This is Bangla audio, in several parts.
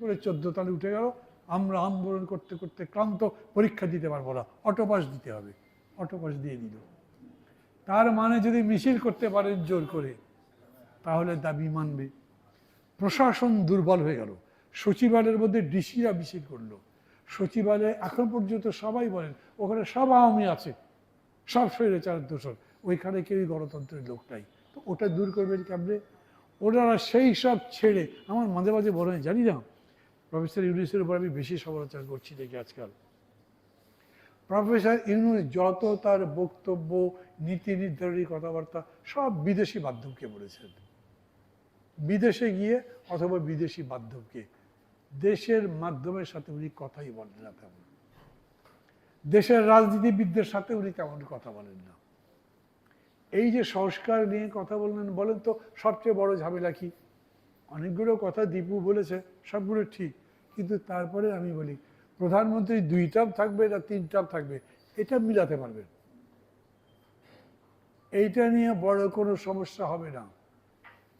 করে চোদ্দ তালে উঠে গেল। আমরা আন্দোলন করতে করতে ক্লান্ত, পরীক্ষা দিতে পারব না। অটোপাস দিতে হবে। অটোপাস দিয়ে দিল। তার মানে যদি মিছিল করতে পারেন জোর করে, তাহলে দাবি মানবে। প্রশাসন দুর্বল হয়ে গেল। সচিবালয়ের মধ্যে ডিসিরা মিছিল করল। সচিবালয়ে এখন পর্যন্ত সবাই বলেন, ওখানে সব আওয়ামী আছে। সব স্বৈরাচারের দোষর। ওইখানে কেউই গণতন্ত্রের লোক নাই। তো ওটা দূর করবেন কেমনে? ওনারা সেই সব ছেড়ে, আমার মাঝে মাঝে বলেন জানি না প্রফেসর ইউনুসের উপর আমি বেশি সমালোচনা করছি দেখি আজকাল। প্রফেসর ইউনুস যত তার বক্তব্য, নীতি নির্ধারণী কথাবার্তা সব বিদেশি মাধ্যমকে বলেছেন। বিদেশে গিয়ে অথবা বিদেশি মাধ্যমকে। দেশের মাধ্যমের সাথে উনি কথাই বলেন না তেমন। দেশের রাজনীতিবিদদের সাথে উনি তেমন কথা বলেন না। এই যে সংস্কার নিয়ে কথা বললেন বলেন তো সবচেয়ে বড় ঝামেলা কি? অনেকগুলো কথা দীপু বলেছে, সবগুলো ঠিক। কিন্তু তারপরে আমি বলি, প্রধানমন্ত্রী দুই টার্ম থাকবে না তিন টার্ম থাকবে? এটা মিলাতে পারবেন। এইটা নিয়ে বড় কোনো সমস্যা হবে না।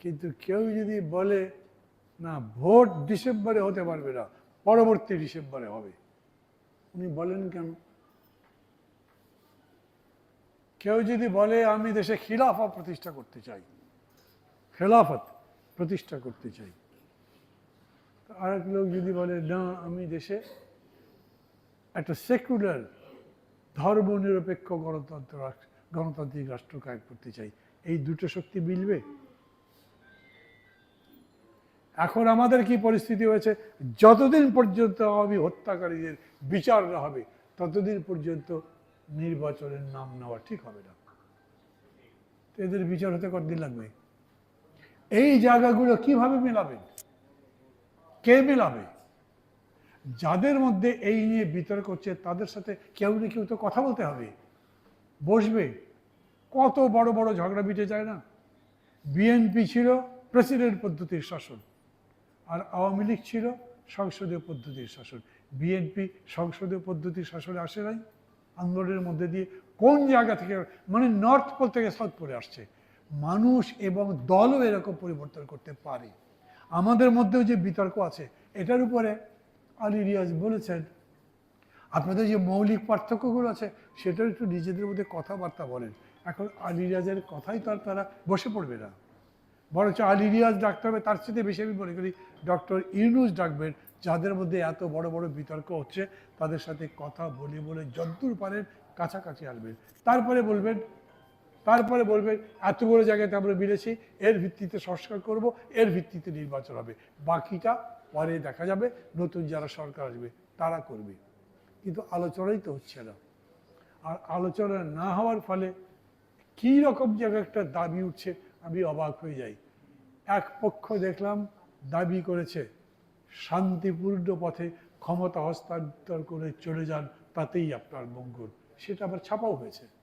কিন্তু কেউ যদি বলে, না, ভোট ডিসেম্বরে হতে পারবে না, পরবর্তী ডিসেম্বরে হবে। উনি বলেন কেন? কেউ যদি বলে, আমি দেশে খিলাফা প্রতিষ্ঠা করতে চাই। খেলাফত। প্রতিষ্ঠা করতে চাই। আর এক লোক যদি বলে, না, আমি দেশে একটা সেকুলার ধর্মনিরপেক্ষ গণতন্ত্র গণতান্ত্রিক রাষ্ট্র কায়েম করতে চাই, এই দুটো শক্তি মিলবে? এখন আমাদের কি পরিস্থিতি হয়েছে? যতদিন পর্যন্ত আমি হত্যাকারীদের বিচার না হবে, ততদিন পর্যন্ত নির্বাচনের নাম নেওয়া ঠিক হবে না। এদের বিচার হতে কতদিন লাগবে? এই জায়গাগুলো কীভাবে মেলাবেন কে মেলাবে? যাদের মধ্যে এই নিয়ে বিতর্ক হচ্ছে, তাদের সাথে কেউ না কেউ তো কথা বলতে হবে। বসবে। কত বড় বড় ঝগড়া মিটে যায় না? বিএনপি ছিল প্রেসিডেন্ট পদ্ধতির শাসন, আর আওয়ামী লীগ ছিল সংসদীয় পদ্ধতির শাসন। বিএনপি সংসদীয় পদ্ধতির শাসনে আসে নাই? আন্দোলনের মধ্যে দিয়ে কোন জায়গা থেকে মানে নর্থ পোল থেকে সাউথ পোলে আসছে? মানুষ এবং দলও এরকম পরিবর্তন করতে পারে। আমাদের মধ্যেও যে বিতর্ক আছে, এটার উপরে আলী রিয়াজ বলেছেন। আপনাদের যে মৌলিক পার্থক্যগুলো আছে, সেটাও একটু নিজেদের মধ্যে কথাবার্তা বলেন। এখন আলী রিয়াজের কথাই তো আর তারা বসে পড়বে না। বরঞ্চ আলী রিয়াজ ডাকতে হবে, তার সাথে বেশি আমি মনে করি ডক্টর ইউনুস ডাকবেন, যাদের মধ্যে এত বড় বড় বিতর্ক হচ্ছে, তাদের সাথে কথা বলে বলে যদ্দূর পারেন কাছাকাছি আসবেন। তারপরে বলবেন তারপরে বলবেন এত বড় জায়গাতে আমরা মিলেছি, এর ভিত্তিতে সংস্কার করব, এর ভিত্তিতে নির্বাচন হবে। বাকিটা পরে দেখা যাবে, নতুন যারা সরকার আসবে, তারা করবে। কিন্তু আলোচনাই তো হচ্ছে না। আর আলোচনা না হওয়ার ফলে কী রকম জায়গা একটা দাবি উঠছে, আমি অবাক হয়ে যাই। এক পক্ষ দেখলাম, দাবি করেছে, শান্তিপূর্ণ পথে ক্ষমতা হস্তান্তর করে চলে যান, তাতেই আপনার মঙ্গল। সেটা আবার ছাপাও হয়েছে।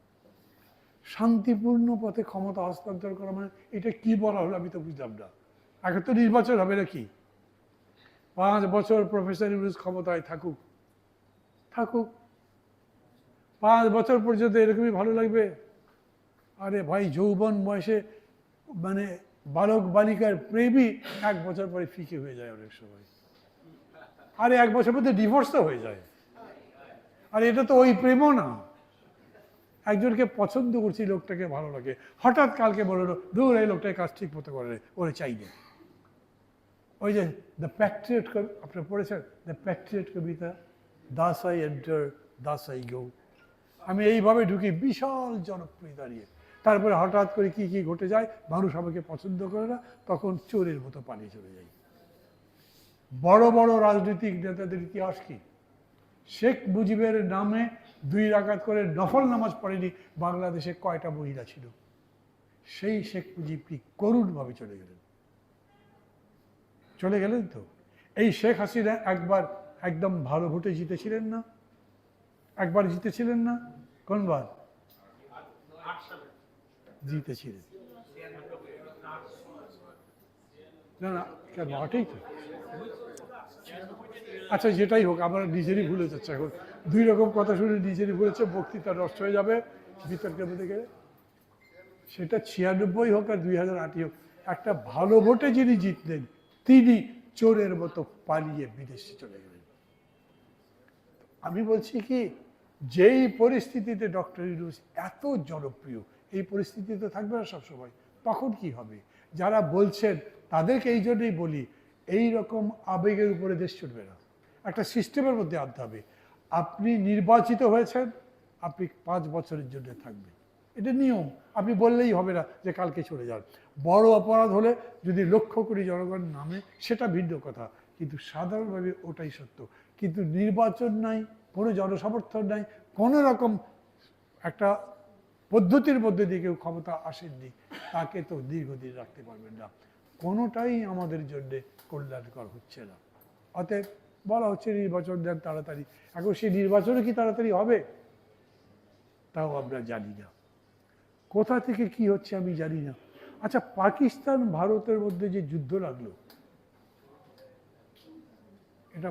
শান্তিপূর্ণ পথে ক্ষমতা হস্তান্তর করা মানে এটা কি বলা হলো আমি তো বুঝলাম না। এখন তো নির্বাচন হবে নাকি? পাঁচ বছর প্রফেসর ইউনুস ক্ষমতায় থাকুক। থাকুক। পাঁচ বছর পর্যন্ত এরকমই ভালো লাগবে? আরে ভাই, যৌবন বয়সে মানে বালক বালিকার প্রেমই এক বছর পরে ফিকে হয়ে যায় অনেক সময়। আরে এক বছর মধ্যে তো হয়ে যায়। আর এটা তো ওই প্রেমও না। একজনকে পছন্দ করছি, লোকটাকে ভালো লাগে। হঠাৎ কালকে বলল দূর এই লোকটাকে কাজ ঠিক মতো করে ওরে চাই না ওই যে দ্য প্যাট্রিয়ট আপনি পড়েছেন? The Patriot Kabita thus I enter, thus I go. আমি এইভাবে ঢুকি, বিশাল জনপ্রিয় দাঁড়িয়ে। তারপরে হঠাৎ করে কি কি ঘটে যায়? মানুষ আমাকে পছন্দ করে না, তখন চোরের মতো পালিয়ে চলে যাই। বড় বড় রাজনৈতিক নেতাদের ইতিহাস কি? শেখ মুজিবের নামে দুই রাকাত করে নফল নামাজ পড়েনি, বাংলাদেশে কয়টা মহিলা ছিল? সেই শেখ মুজিব কি করুণভাবে চলে গেলেন? চলে গেলেন তো? এই শেখ হাসিনা একবার একদম ভালো ভোটে জিতেছিলেন না? একবার জিতেছিলেন না? কোনবার? জিতেছিলেন। না না কেন তো। আচ্ছা যেটাই হোক, আমার নিজেরই ভুলে যাচ্ছে এখন। দুই রকম কথা শুনে নিজেরই ভুলেছে বক্তৃতা নষ্ট হয়ে যাবে বিতর্কের মধ্যে গেলে সেটা ছিয়ানব্বই হোক আর দুই হাজার আটই হোক, একটা ভালো ভোটে যিনি জিতলেন, তিনি চোরের মতো পালিয়ে বিদেশে চলে গেলেন। আমি বলছি কি, যেই পরিস্থিতিতে ডক্টর ইউনুস এত জনপ্রিয়, এই পরিস্থিতি তো থাকবে না সবসময়, তখন কি হবে? যারা বলছেন, তাদেরকে এই জন্যই বলি, এই রকম আবেগের উপরে দেশ চলবে না। একটা সিস্টেমের মধ্যে আনতে হবে। আপনি নির্বাচিত হয়েছেন, আপনি পাঁচ বছরের জন্য থাকবেন। এটা নিয়ম, আপনি বললেই হবে না যে কালকে চলে যান। বড় অপরাধ হলে যদি লক্ষ্য করি জনগণ নামে, সেটা ভিন্ন কথা। কিন্তু সাধারণভাবে ওটাই সত্য। কিন্তু নির্বাচন নাই, কোনো জনসমর্থন নাই, কোনো রকম একটা পদ্ধতির মধ্যে দিয়ে কেউ ক্ষমতা আসেননি, তাকে তো দীর্ঘদিন রাখতে পারবেন না। কোনোটাই আমাদের জন্যে কল্যাণকর হচ্ছে না। অতএব বলা হচ্ছে নির্বাচন দেন তাড়াতাড়ি। এখন সেই নির্বাচনে কি তাড়াতাড়ি হবে? তাও আমরা জানি না। কোথা থেকে কি হচ্ছে আমি জানি না। আচ্ছা পাকিস্তান ভারতের মধ্যে যে যুদ্ধ লাগল, এটা